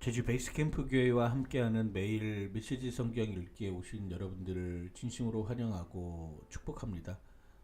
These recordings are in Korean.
제주 베이스캠프 교회와 함께하는 매일 메시지 성경 읽기에 오신 여러분들을 진심으로 환영하고 축복합니다.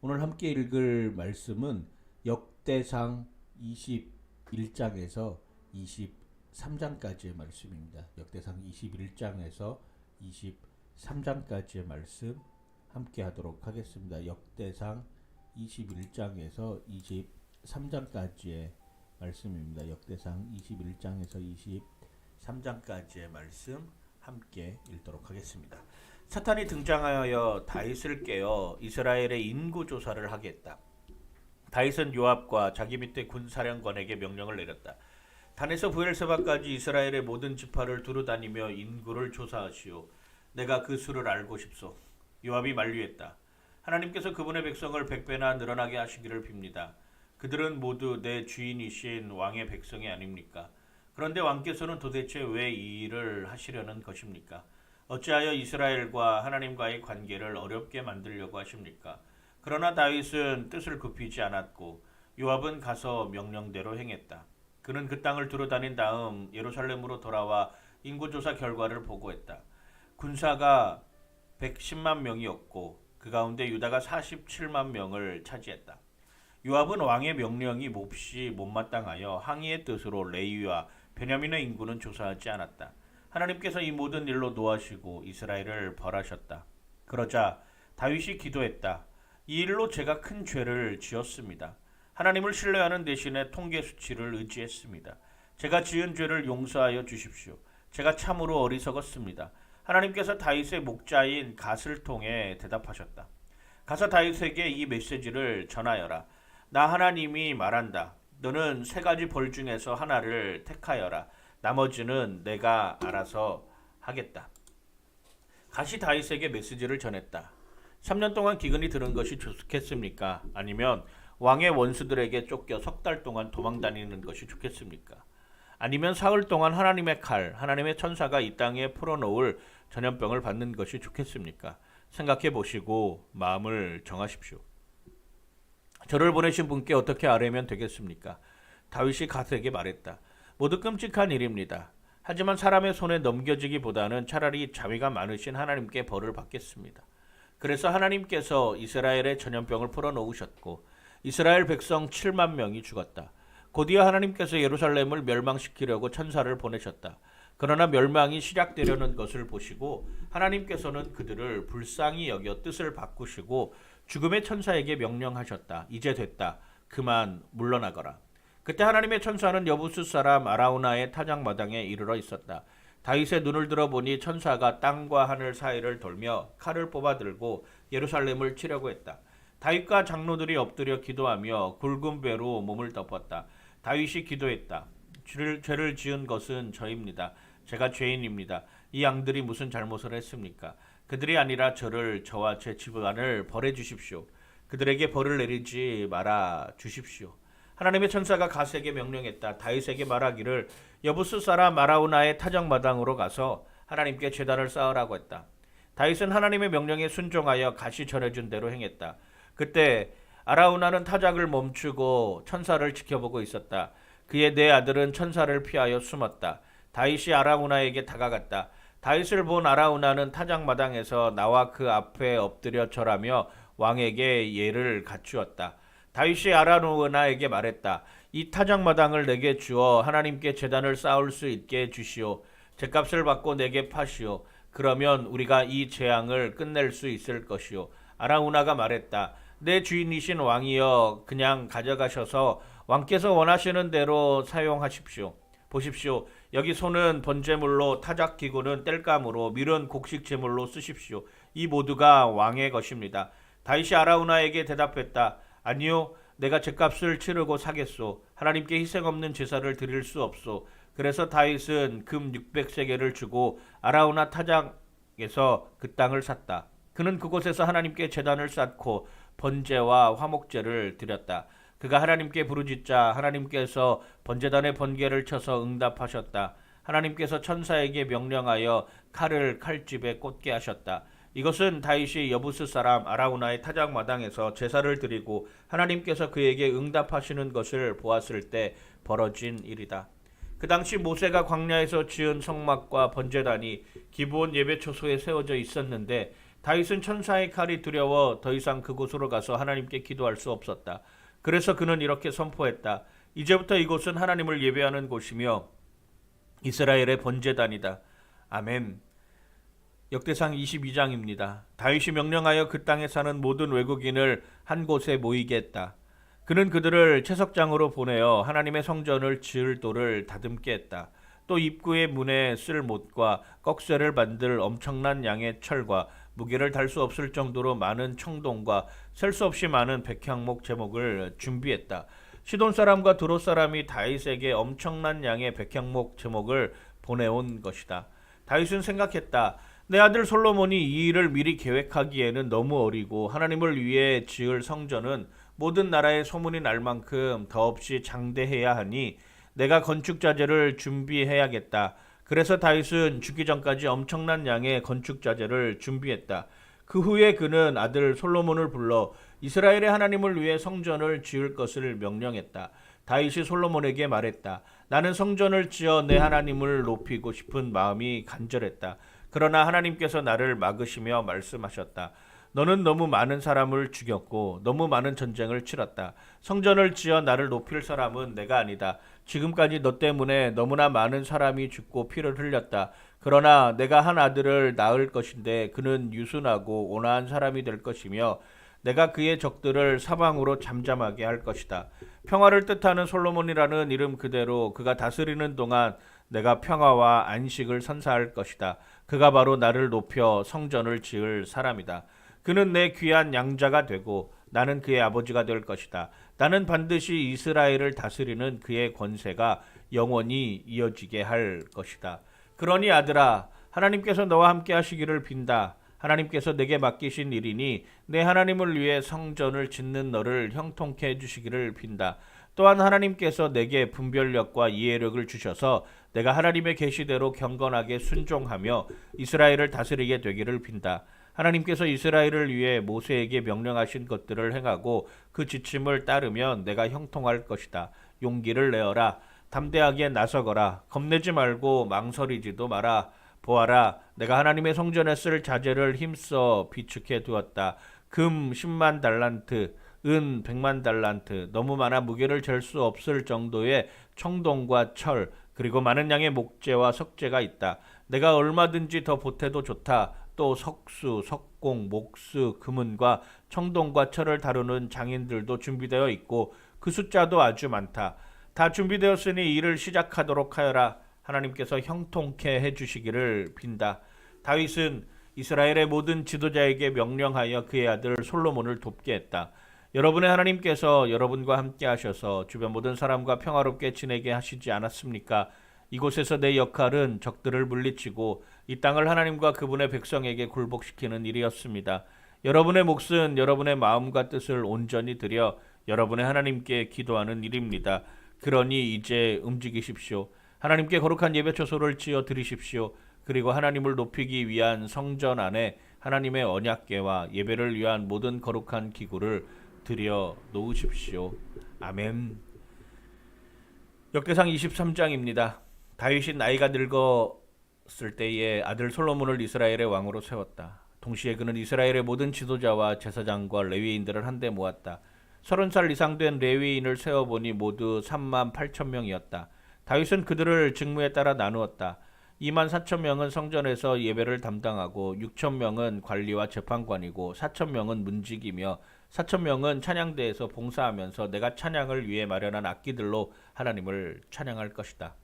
오늘 함께 읽을 말씀은 역대상 21장에서 23장까지의 말씀입니다. 역대상 21장에서 23장까지의 말씀 함께 하도록 하겠습니다. 역대상 21장에서 23장까지의 말씀입니다. 역대상 21장에서 23 장까지의 말씀 함께 읽도록 하겠습니다. 사탄이 등장하여 다윗을 깨어 이스라엘의 인구 조사를 하겠다. 다윗은 요압과 자기 밑에 군사령관에게 명령을 내렸다. 단에서 부엘세바까지 이스라엘의 모든 지파를 두루 다니며 인구를 조사하시오. 내가 그 수를 알고 싶소. 요압이 만류했다. 하나님께서 그분의 백성을 백배나 늘어나게 하시기를 빕니다. 그들은 모두 내 주인이신 왕의 백성이 아닙니까? 그런데 왕께서는 도대체 왜 이 일을 하시려는 것입니까? 어찌하여 이스라엘과 하나님과의 관계를 어렵게 만들려고 하십니까? 그러나 다윗은 뜻을 굽히지 않았고 요압은 가서 명령대로 행했다. 그는 그 땅을 두루 다닌 다음 예루살렘으로 돌아와 인구조사 결과를 보고했다. 군사가 110만 명이었고 그 가운데 유다가 47만 명을 차지했다. 요압은 왕의 명령이 몹시 못마땅하여 항의의 뜻으로 레위와 베냐민의 인구는 조사하지 않았다. 하나님께서 이 모든 일로 노하시고 이스라엘을 벌하셨다. 그러자 다윗이 기도했다. 이 일로 제가 큰 죄를 지었습니다. 하나님을 신뢰하는 대신에 통계 수치를 의지했습니다. 제가 지은 죄를 용서하여 주십시오. 제가 참으로 어리석었습니다. 하나님께서 다윗의 목자인 갓을 통해 대답하셨다. 가서 다윗에게 이 메시지를 전하여라. 나 하나님이 말한다. 너는 세 가지 벌 중에서 하나를 택하여라. 나머지는 내가 알아서 하겠다. 가시 다윗에게 메시지를 전했다. 3년 동안 기근이 드는 것이 좋겠습니까? 아니면 왕의 원수들에게 쫓겨 석 달 동안 도망 다니는 것이 좋겠습니까? 아니면 사흘 동안 하나님의 칼, 하나님의 천사가 이 땅에 풀어놓을 전염병을 받는 것이 좋겠습니까? 생각해 보시고 마음을 정하십시오. 저를 보내신 분께 어떻게 아뢰면 되겠습니까? 다윗이 갓에게 말했다. 모두 끔찍한 일입니다. 하지만 사람의 손에 넘겨지기보다는 차라리 자비가 많으신 하나님께 벌을 받겠습니다. 그래서 하나님께서 이스라엘의 전염병을 풀어놓으셨고 이스라엘 백성 7만 명이 죽었다. 곧이어 하나님께서 예루살렘을 멸망시키려고 천사를 보내셨다. 그러나 멸망이 시작되려는 것을 보시고 하나님께서는 그들을 불쌍히 여겨 뜻을 바꾸시고 죽음의 천사에게 명령하셨다. 이제 됐다. 그만 물러나거라. 그때 하나님의 천사는 여부스 사람 아라우나의 타작 마당에 이르러 있었다. 다윗의 눈을 들어보니 천사가 땅과 하늘 사이를 돌며 칼을 뽑아 들고 예루살렘을 치려고 했다. 다윗과 장로들이 엎드려 기도하며 굵은 배로 몸을 덮었다. 다윗이 기도했다. 죄를, 죄를 지은 것은 저입니다. 제가 죄인입니다. 이 양들이 무슨 잘못을 했습니까? 그들이 아니라 저를 저와 제 집안을 벌해 주십시오. 그들에게 벌을 내리지 말아 주십시오. 하나님의 천사가 가세에게 명령했다. 다윗에게 말하기를 여부스 사람 마라우나의 타작 마당으로 가서 하나님께 제단을 쌓으라고 했다. 다윗은 하나님의 명령에 순종하여 가시 전해준 대로 행했다. 그때 아라우나는 타작을 멈추고 천사를 지켜보고 있었다. 그의 네 아들은 천사를 피하여 숨었다. 다윗이 아라우나에게 다가갔다. 다윗을 본 아라우나는 타작마당에서 나와 그 앞에 엎드려 절하며 왕에게 예를 갖추었다. 다윗이 아라우나에게 말했다. 이 타작마당을 내게 주어 하나님께 제단을 쌓을 수 있게 주시오. 제값을 받고 내게 파시오. 그러면 우리가 이 재앙을 끝낼 수 있을 것이오. 아라우나가 말했다. 내 주인이신 왕이여 그냥 가져가셔서 왕께서 원하시는 대로 사용하십시오. 보십시오. 여기 손은 번제물로 타작 기구는 땔감으로 밀은 곡식 제물로 쓰십시오. 이 모두가 왕의 것입니다. 다윗이 아라우나에게 대답했다. 아니요. 내가 제값을 치르고 사겠소. 하나님께 희생 없는 제사를 드릴 수 없소. 그래서 다윗은 금 600세겔을 주고 아라우나 타작에서 그 땅을 샀다. 그는 그곳에서 하나님께 제단을 쌓고 번제와 화목제를 드렸다. 그가 하나님께 부르짖자 하나님께서 번제단의 번개를 쳐서 응답하셨다. 하나님께서 천사에게 명령하여 칼을 칼집에 꽂게 하셨다. 이것은 다윗이 여부스 사람 아라우나의 타작 마당에서 제사를 드리고 하나님께서 그에게 응답하시는 것을 보았을 때 벌어진 일이다. 그 당시 모세가 광야에서 지은 성막과 번제단이 기브온 예배 초소에 세워져 있었는데 다윗은 천사의 칼이 두려워 더 이상 그곳으로 가서 하나님께 기도할 수 없었다. 그래서 그는 이렇게 선포했다. 이제부터 이곳은 하나님을 예배하는 곳이며 이스라엘의 번제단이다. 아멘. 역대상 22장입니다. 다윗이 명령하여 그 땅에 사는 모든 외국인을 한 곳에 모이게 했다. 그는 그들을 채석장으로 보내어 하나님의 성전을 지을 돌을 다듬게 했다. 또 입구의 문에 쓸 못과 꺽쇠를 만들 엄청난 양의 철과 무게를 달 수 없을 정도로 많은 청동과 셀 수 없이 많은 백향목 제목을 준비했다. 시돈 사람과 두로 사람이 다윗에게 엄청난 양의 백향목 제목을 보내온 것이다. 다윗은 생각했다. 내 아들 솔로몬이 이 일을 미리 계획하기에는 너무 어리고 하나님을 위해 지을 성전은 모든 나라의 소문이 날 만큼 더없이 장대해야 하니 내가 건축 자재를 준비해야겠다. 그래서 다윗은 죽기 전까지 엄청난 양의 건축 자재를 준비했다. 그 후에 그는 아들 솔로몬을 불러 이스라엘의 하나님을 위해 성전을 지을 것을 명령했다. 다윗이 솔로몬에게 말했다. 나는 성전을 지어 내 하나님을 높이고 싶은 마음이 간절했다. 그러나 하나님께서 나를 막으시며 말씀하셨다. 너는 너무 많은 사람을 죽였고 너무 많은 전쟁을 치렀다. 성전을 지어 나를 높일 사람은 내가 아니다. 지금까지 너 때문에 너무나 많은 사람이 죽고 피를 흘렸다. 그러나 내가 한 아들을 낳을 것인데 그는 유순하고 온화한 사람이 될 것이며 내가 그의 적들을 사방으로 잠잠하게 할 것이다. 평화를 뜻하는 솔로몬이라는 이름 그대로 그가 다스리는 동안 내가 평화와 안식을 선사할 것이다. 그가 바로 나를 높여 성전을 지을 사람이다. 그는 내 귀한 양자가 되고 나는 그의 아버지가 될 것이다. 나는 반드시 이스라엘을 다스리는 그의 권세가 영원히 이어지게 할 것이다. 그러니 아들아, 하나님께서 너와 함께 하시기를 빈다. 하나님께서 내게 맡기신 일이니 내 하나님을 위해 성전을 짓는 너를 형통케 해주시기를 빈다. 또한 하나님께서 내게 분별력과 이해력을 주셔서 내가 하나님의 계시대로 경건하게 순종하며 이스라엘을 다스리게 되기를 빈다. 하나님께서 이스라엘을 위해 모세에게 명령하신 것들을 행하고 그 지침을 따르면 내가 형통할 것이다. 용기를 내어라. 담대하게 나서거라. 겁내지 말고 망설이지도 마라. 보아라, 내가 하나님의 성전에 쓸 자재를 힘써 비축해 두었다. 금 10만 달란트, 은 100만 달란트, 너무 많아 무게를 잴 수 없을 정도의 청동과 철, 그리고 많은 양의 목재와 석재가 있다. 내가 얼마든지 더 보태도 좋다. 또 석수, 석공, 목수, 금은과 청동과 철을 다루는 장인들도 준비되어 있고 그 숫자도 아주 많다. 다 준비되었으니 일을 시작하도록 하여라. 하나님께서 형통케 해 주시기를 빈다. 다윗은 이스라엘의 모든 지도자에게 명령하여 그의 아들 솔로몬을 돕게 했다. 여러분의 하나님께서 여러분과 함께 하셔서 주변 모든 사람과 평화롭게 지내게 하시지 않았습니까? 이곳에서 내 역할은 적들을 물리치고 이 땅을 하나님과 그분의 백성에게 굴복시키는 일이었습니다. 여러분의 몫은 여러분의 마음과 뜻을 온전히 들여 여러분의 하나님께 기도하는 일입니다. 그러니 이제 움직이십시오. 하나님께 거룩한 예배 초소를 지어 드리십시오. 그리고 하나님을 높이기 위한 성전 안에 하나님의 언약궤와 예배를 위한 모든 거룩한 기구를 들여 놓으십시오. 아멘. 역대상 23장입니다. 다윗이 나이가 늙었 을 때에 아들 솔로몬을 이스라엘의 왕으로 세웠다. 동시에 그는 이스라엘의 모든 지도자와 제사장과 레위인들을 한데 모았다. 서른 살 이상 된 레위인을 세어보니 모두 3만 8천 명이었다. 다윗은 그들을 직무에 따라 나누었다. 2만 4천 명은 성전에서 예배를 담당하고 6천 명은 관리와 재판관이고 4천 명은 문직이며 4천 명은 찬양대에서 봉사하면서 내가 찬양을 위해 마련한 악기들로 하나님을 찬양할 것이다.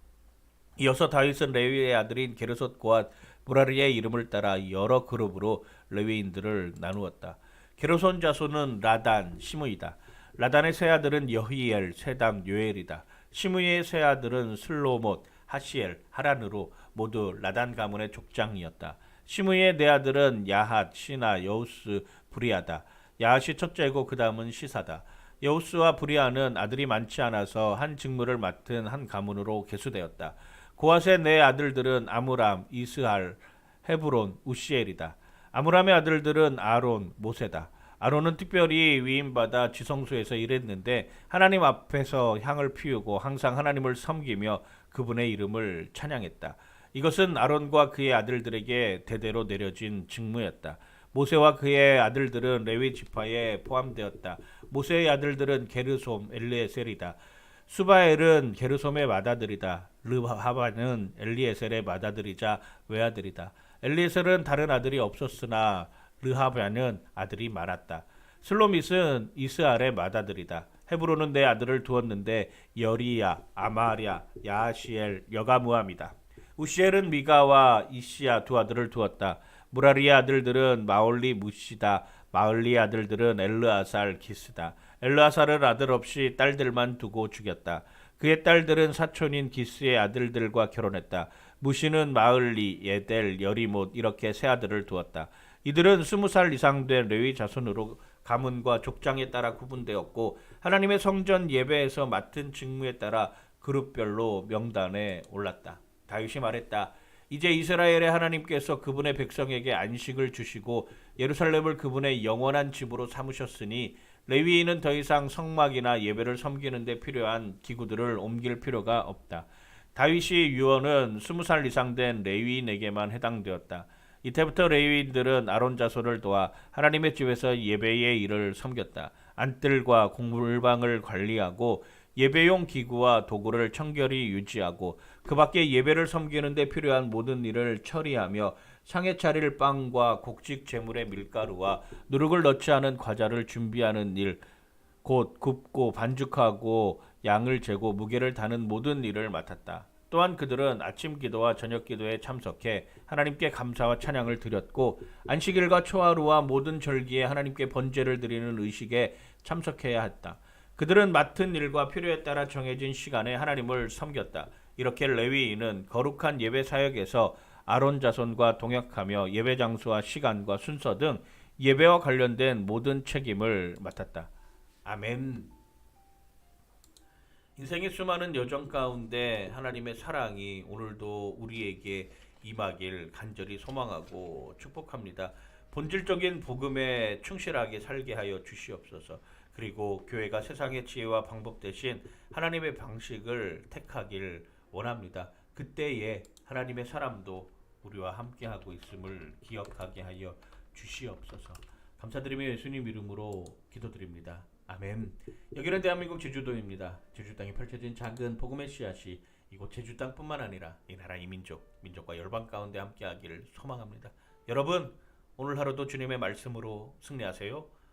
이어서 다윗은 레위의 아들인 게르솥 고앗 무라리의 이름을 따라 여러 그룹으로 레위인들을 나누었다. 게르손 자손은 라단, 시므이다. 라단의 세 아들은 여히엘, 세담, 요엘이다. 시므이의 세 아들은 슬로못, 하시엘, 하란으로 모두 라단 가문의 족장이었다. 시므이의 네 아들은 야핫, 시나, 여우스, 브리아다. 야핫이 첫째고 그 다음은 시사다. 여우스와 브리아는 아들이 많지 않아서 한 직무를 맡은 한 가문으로 계수되었다. 고앗의 네 아들들은 아므람, 이스할, 헤브론, 우시엘이다. 아므람의 아들들은 아론, 모세다. 아론은 특별히 위임받아 지성소에서 일했는데 하나님 앞에서 향을 피우고 항상 하나님을 섬기며 그분의 이름을 찬양했다. 이것은 아론과 그의 아들들에게 대대로 내려진 직무였다. 모세와 그의 아들들은 레위 지파에 포함되었다. 모세의 아들들은 게르솜, 엘리에셀이다. 수바엘은 게르솜의 맏아들이다. 르하바는 엘리에셀의 맏아들이자 외아들이다. 엘리에셀은 다른 아들이 없었으나 르하바는 아들이 많았다. 슬로밋은 이스알의 맏아들이다. 헤브론은 내 아들을 두었는데 여리야, 아마랴, 야시엘, 여가무함이다. 우시엘은 미가와 이시야 두 아들을 두었다. 무라리의 아들들은 마올리 무시다. 마을리의 아들들은 엘르아살 기스다. 엘르아살은 아들 없이 딸들만 두고 죽였다. 그의 딸들은 사촌인 기스의 아들들과 결혼했다. 무시는 마을리, 예델, 여리못 이렇게 세 아들을 두었다. 이들은 스무 살 이상 된 레위 자손으로 가문과 족장에 따라 구분되었고 하나님의 성전 예배에서 맡은 직무에 따라 그룹별로 명단에 올랐다. 다윗이 말했다. 이제 이스라엘의 하나님께서 그분의 백성에게 안식을 주시고 예루살렘을 그분의 영원한 집으로 삼으셨으니 레위인은 더 이상 성막이나 예배를 섬기는 데 필요한 기구들을 옮길 필요가 없다. 다윗이 유언은 스무 살 이상 된 레위인에게만 해당되었다. 이때부터 레위인들은 아론 자손을 도와 하나님의 집에서 예배의 일을 섬겼다. 안뜰과 공물방을 관리하고 예배용 기구와 도구를 청결히 유지하고 그 밖에 예배를 섬기는 데 필요한 모든 일을 처리하며 상에 차릴 빵과 곡식 재물의 밀가루와 누룩을 넣지 않은 과자를 준비하는 일, 곧 굽고 반죽하고 양을 재고 무게를 다는 모든 일을 맡았다. 또한 그들은 아침 기도와 저녁 기도에 참석해 하나님께 감사와 찬양을 드렸고 안식일과 초하루와 모든 절기에 하나님께 번제를 드리는 의식에 참석해야 했다. 그들은 맡은 일과 필요에 따라 정해진 시간에 하나님을 섬겼다. 이렇게 레위인은 거룩한 예배 사역에서 아론 자손과 동역하며 예배 장소와 시간과 순서 등 예배와 관련된 모든 책임을 맡았다. 아멘. 인생의 수많은 여정 가운데 하나님의 사랑이 오늘도 우리에게 임하길 간절히 소망하고 축복합니다. 본질적인 복음에 충실하게 살게 하여 주시옵소서. 그리고 교회가 세상의 지혜와 방법 대신 하나님의 방식을 택하길 원합니다. 그때에 하나님의 사람도 우리와 함께하고 있음을 기억하게 하여 주시옵소서. 감사드리며 예수님 이름으로 기도드립니다. 아멘. 여기는 대한민국 제주도입니다. 제주 땅에 펼쳐진 작은 복음의 씨앗이 이곳 제주 땅뿐만 아니라 이 나라 이민족, 민족과 열방 가운데 함께하기를 소망합니다. 여러분 오늘 하루도 주님의 말씀으로 승리하세요.